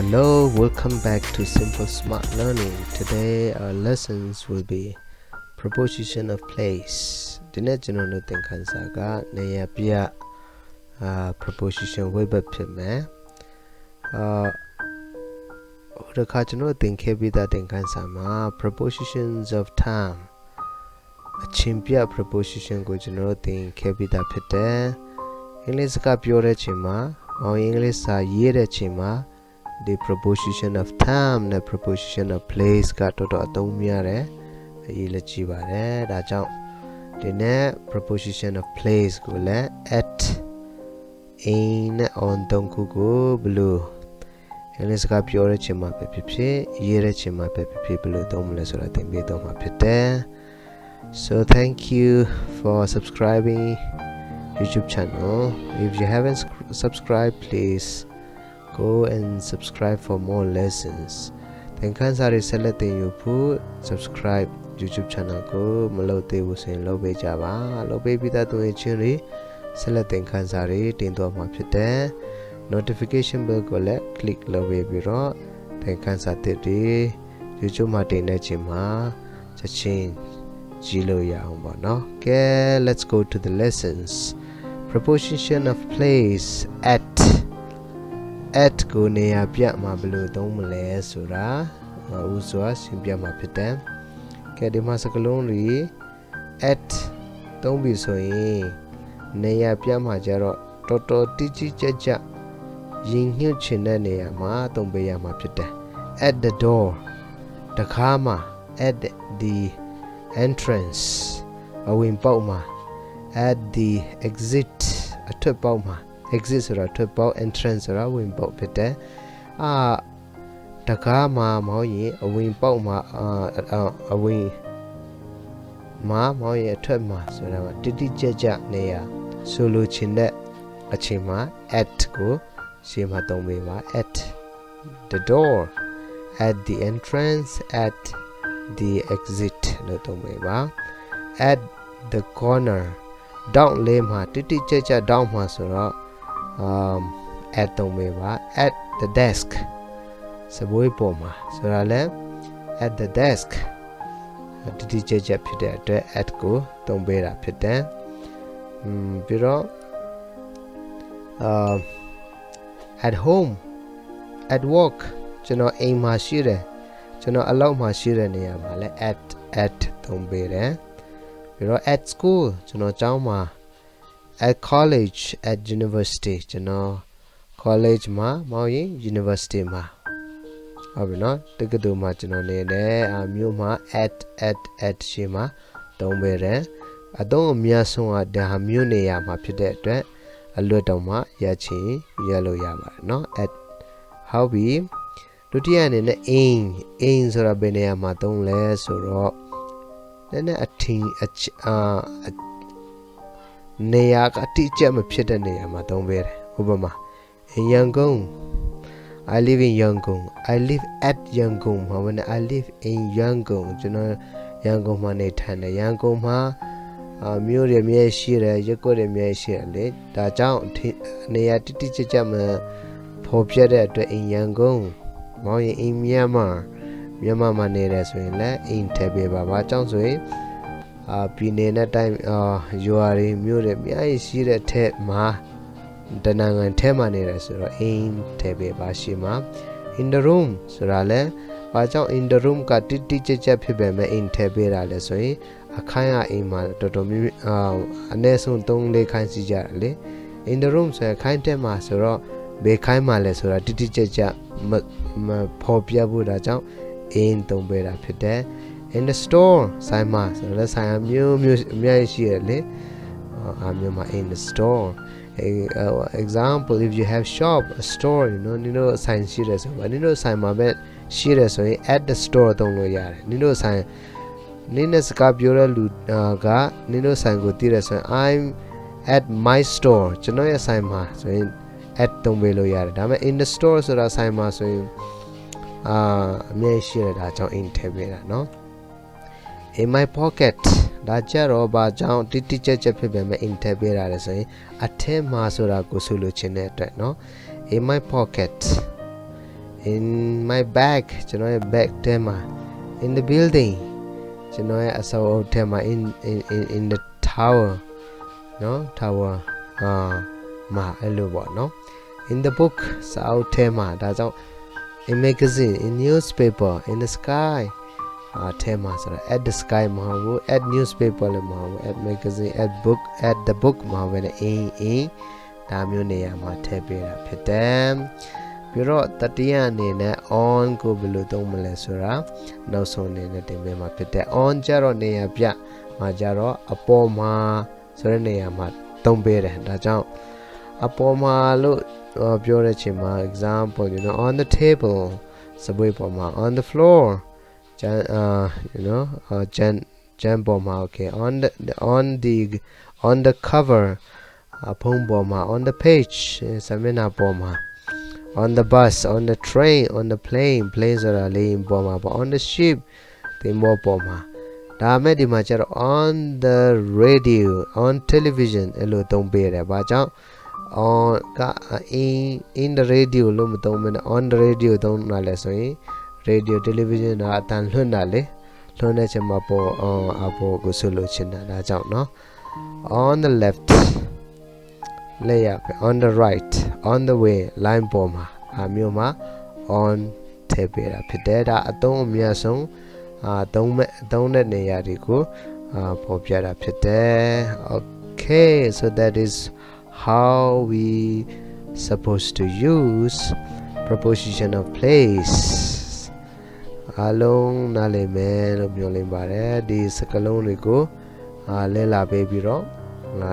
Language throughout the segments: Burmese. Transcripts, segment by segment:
Hello, welcome back to Simple Smart Learning. Today our lessons will be preposition of place. ဒီနေ့ကျွန်တော်တို့သင်ခန်းစာကနေရာပြအာ preposition ဝိဘတ်ဖြစ်မယ်။အာဟိုတစ်ခါကျွန်တော်သင်ခဲ့ပြီးသားသင်ခန်းစာမှာ prepositions of time အချင်းပြ preposition ကိုကျွန်တော်တို့သင်ခဲ့ပြီးသားဖြစ်တယ်။အင်္ဂလိပ်စကားပြောတဲ့ချိန်မှာအောင်အင်္ဂလိပ်စာရေးတဲ့ချိန်မှာ ဒီ preposition of time နဲ့ preposition of place ကတော်တော်အသုံးများတယ်အရေးလက်ကြီးပါတယ်ဒါကြောင့်ဒီနေ့ preposition of place ကိုလည်း at in နဲ့ on တုံးခုကိုဘယ်လိုအင်္ဂလိပ်စကားပြောတဲ့ချိန်မှာပဲဖြစ်ဖြစ်ရေးတဲ့ချိန်မှာပဲဖြစ်ဖြစ်ဘယ်လိုသုံးမလဲဆိုတာသင်ပေးတော့မှာဖြစ်တယ် so thank you for subscribing YouTube channel if you haven't subscribed please Go and subscribe for more lessons သင်ခန်းစာတွေဆက်လက်သင်ယူဖို့ subscribe YouTube channel ကိုမလုပ်သေးဘူးဆိုရင်လုပ်ပေးကြပါလုပ်ပေးပြီးသားသူရဲ့ချင်းတွေဆက်လက်သင်ခန်းစာတွေတင်သွားမှာဖြစ်တယ် notification bell ကိုလည်း click လုပ်ပေးပြီးတော့သင်ခန်းစာတစ်တွေ YouTube မှာတင်တဲ့ချိန်မှာချက်ချင်းကြည့်လို့ရအောင်ပေါ့နော်ကဲ let's go to the lessons preposition of place at at ကိုနေရာပြမှာဘယ်လိုသုံးမလဲဆိုတာဥစွာရှင်းပြမှာဖြစ်တယ်။ကဲဒီမှာစကလုံးတွေ at သုံးပြီဆိုရင်နေရာပြမှာကြတော့တော်တော်တိကျကျကျရင်ညှို့ချင်တဲ့နေရာမှာသုံးပေးရမှာဖြစ်တယ်။ at the door တခါမှာ at the entrance အဝင်ပေါက်မှာ at the exit အထွက်ပေါက်မှာ exit ဆိုတာထွက်ပေါက် entrance ဆိုတာဝင်ပေါက်ဖြစ်တယ်အာတကားမှာမောင်းရင်အဝင်ပေါက်မှာအာအဝင်မှာမောင်းရင်အထွက်မှာဆိုတာတိတိကျကျနေရဆိုလိုချင်တဲ့အချိန်မှာ at ကိုရှင်းမှာသုံးပေးပါ at the door at the entrance at the exit လို့သုံးပေးပါ at the corner down လေးမှာတိတိကျကျ down မှာဆိုတော့ um at သုံးပေးပါ at the desk စပွဲပေါ်မှာဆိုတာလဲ at the desk တိတိကျကျဖြစ်တဲ့အတွက် at ကိုသုံးပေးတာဖြစ်တယ်။อืมပြီးတော့ um at home at work ကျွန်တော်အိမ်မှာရှိတယ်ကျွန်တော်အလုပ်မှာရှိတဲ့နေရာမှာလဲ at at သုံးပေးတယ်။ပြီးတော့ at school ကျွန်တော်ကျောင်းမှာ at college at university ကျွန်တော် college မှာမောင်ရင် university မှာဟုတ်ပြီနော်တက္ကသိုလ်မှာကျွန်တော်နေတယ်အမျိုးမှာ at at at ရှေ့မှာသုံးပေးတယ်အသုံးအများဆုံးကဒါမျိုးနေရာမှာဖြစ်တဲ့အတွက်အလွတ်တောင်မှရချင်ရလို့ရပါတယ်နော် at ဟုတ်ပြီဒုတိယအနေနဲ့ aim aim ဆိုတာဘယ်နေရာမှာသုံးလဲဆိုတော့နည်းနည်းအထင်အာ နေရာကအတိအကျမဖြစ်တဲ့နေရာမှာသုံးပေးတယ်ဥပမာ in Yangon I live in Yangon I live at Yangon မှာဝင် I live in Yangon ကျွန်တော်ရန်ကုန်မှာနေထိုင်တယ်ရန်ကုန်မှာအမျိုးတွေမြဲရှိတယ်ရက်ွက်တွေမြဲရှိတယ်လေဒါကြောင့်နေရာတိတိကျကျမဖော်ပြတဲ့အတွက် in Yangon မောင်ရင် in Myanmar မြန်မာမှာနေတယ်ဆိုရင်လည်း in ထည့်ပေးပါဘာကြောင့်ဆိုရင် အာပြည်နယ်နဲ့တိုင်းအာရွာတွေမြို့တွေအများကြီးရှိတဲ့ထက်မှာတနင်္ဂနွေထဲမှာနေတယ်ဆိုတော့ in ထဲပဲပါရှိမှာ in the room ဆိုတာလဲဘာကြောင့် in the room ကတိတိကျကျဖြစ်ပေမဲ့ in ထဲပေးတာလဲဆိုရင်အခန်းကအိမ်မှာတော်တော်များများအာအနည်းဆုံး3 4ခိုင်းစီကြတယ်လေ in the room ဆိုရင်ခိုင်းတဲ့မှာဆိုတော့ဘယ်ခိုင်းမှာလဲဆိုတာတိတိကျကျမဖော်ပြဖို့ဒါကြောင့် in သုံးပေးတာဖြစ်တယ် in the store ဆိုင်မှာဆိုတော့ဆိုင်အမျိုးမျိုးအများကြီးရှိရလေအမျိုးမှာ in the store uh, example if you have shop a store you know နင်တို့ဆိုင်ရှိတယ်ဆိုတော့နင်တို့ဆိုင်မှာပဲရှိတယ်ဆိုရင် at the store သုံးလို့ရတယ်နင်တို့ဆိုင်နင်းနဲ့စကားပြောတဲ့လူကနင်တို့ဆိုင်ကိုတည်တယ်ဆိုရင် I'm at my store ကျွန်တော်ရဲ့ဆိုင်မှာဆိုရင် at သုံးပေးလို့ရတယ်ဒါပေမဲ့ in the store ဆိုတာဆိုင်မှာဆိုရင်အာအမြဲရှိရတာကြောင့် in ထည့်ပေးတာเนาะ in my pocket ဒါကြတော့ဘာကြောင့်တိတိကျကျဖြစ်ပေမဲ့ in ထည့်ပေးတာလဲဆိုရင်အထက်မှာဆိုတာကိုဆိုလိုချင်တဲ့အတွက်เนาะ in my pocket in my bag ကျွန်တော်ရဲ့ bag ထဲမှာ in the building ကျွန်တော်ရဲ့အဆောက်အဦထဲမှာ in in in in the tower နော် tower အာမှာအဲ့လိုပေါ့နော် in the book စာအုပ်ထဲမှာဒါကြောင့် in magazine in newspaper in the sky အာထဲမှာဆိုတော့ at the sky မဟုတ်ဘူး at newspaper လည်းမဟုတ်ဘူး at magazine at book at the book မဟုတ်ဘဲနဲ့ in in ဒါမျိုးနေရာမှာထည့်ပေးတာဖြစ်တယ်ပြီးတော့တတိယအနေနဲ့ on ကိုဘယ်လိုသုံးမလဲဆိုတာနောက်ဆုံးအနေနဲ့တင်ပြမှာဖြစ်တယ် on ကြတော့နေရာပြမှာကြတော့အပေါ်မှာဆိုတဲ့နေရာမှာသုံးပေးတယ်ဒါကြောင့်အပေါ်မှာလို့ဟောပြောတဲ့ချိန်မှာ example you know on the table စပွဲပေါ်မှာ on the floor ကျန်အာ you know အာကျန်ကျန်ပေါ်မှာ okay on the on the on the cover အဖုံးပေါ်မှာ on the page စာမျက်နှာပေါ်မှာ on the bus on the train on the plane plane ဆိုတာလေယာဉ်ပေါ်မှာပေါ့ on the ship သင်္ဘောပေါ်မှာဒါမဲ့ဒီမှာကျတော့ on the radio on television အဲ့လိုသုံးပေးရတယ်။ဘာကြောင့် on က in in the radio လို့မသုံးဘဲနဲ့ on the radio သုံးတာလဲဆိုရင် ရေဒီယိုတယ်လီဗီဇင်တော့အတန်လွှင့်တာလေလွှင့်တဲ့ချိန်မှာပေါ်အောင်အပေါ်ကိုဆွလို့ချင်တာဒါကြောင့်နော် on the left လေရပဲ on the right on the way line ပေါ်မှာအမျိုးမှာ on ထည့်ပေးတာဖြစ်တယ်ဒါအသုံးအမြတ်ဆုံးအာသုံးမဲ့အသုံးတဲ့နေရာတွေကိုအာပေါ်ပြတာဖြစ်တယ် okay so that is how we supposed to use proposition of place အလုံးနားလည်မယ်လို့ပြောလင်းပါတယ်ဒီစကလုံးတွေကိုအာလဲလာပေးပြီးတော့ဟာ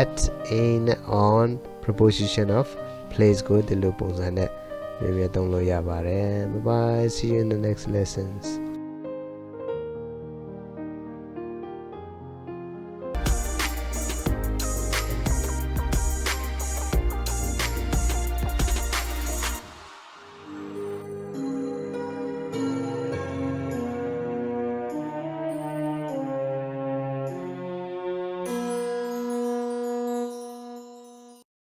at in on preposition of place ကိုဒီလိုပုံစံနဲ့မြဲမြဲသုံးလို့ရပါတယ် bye bye see you in the next lessons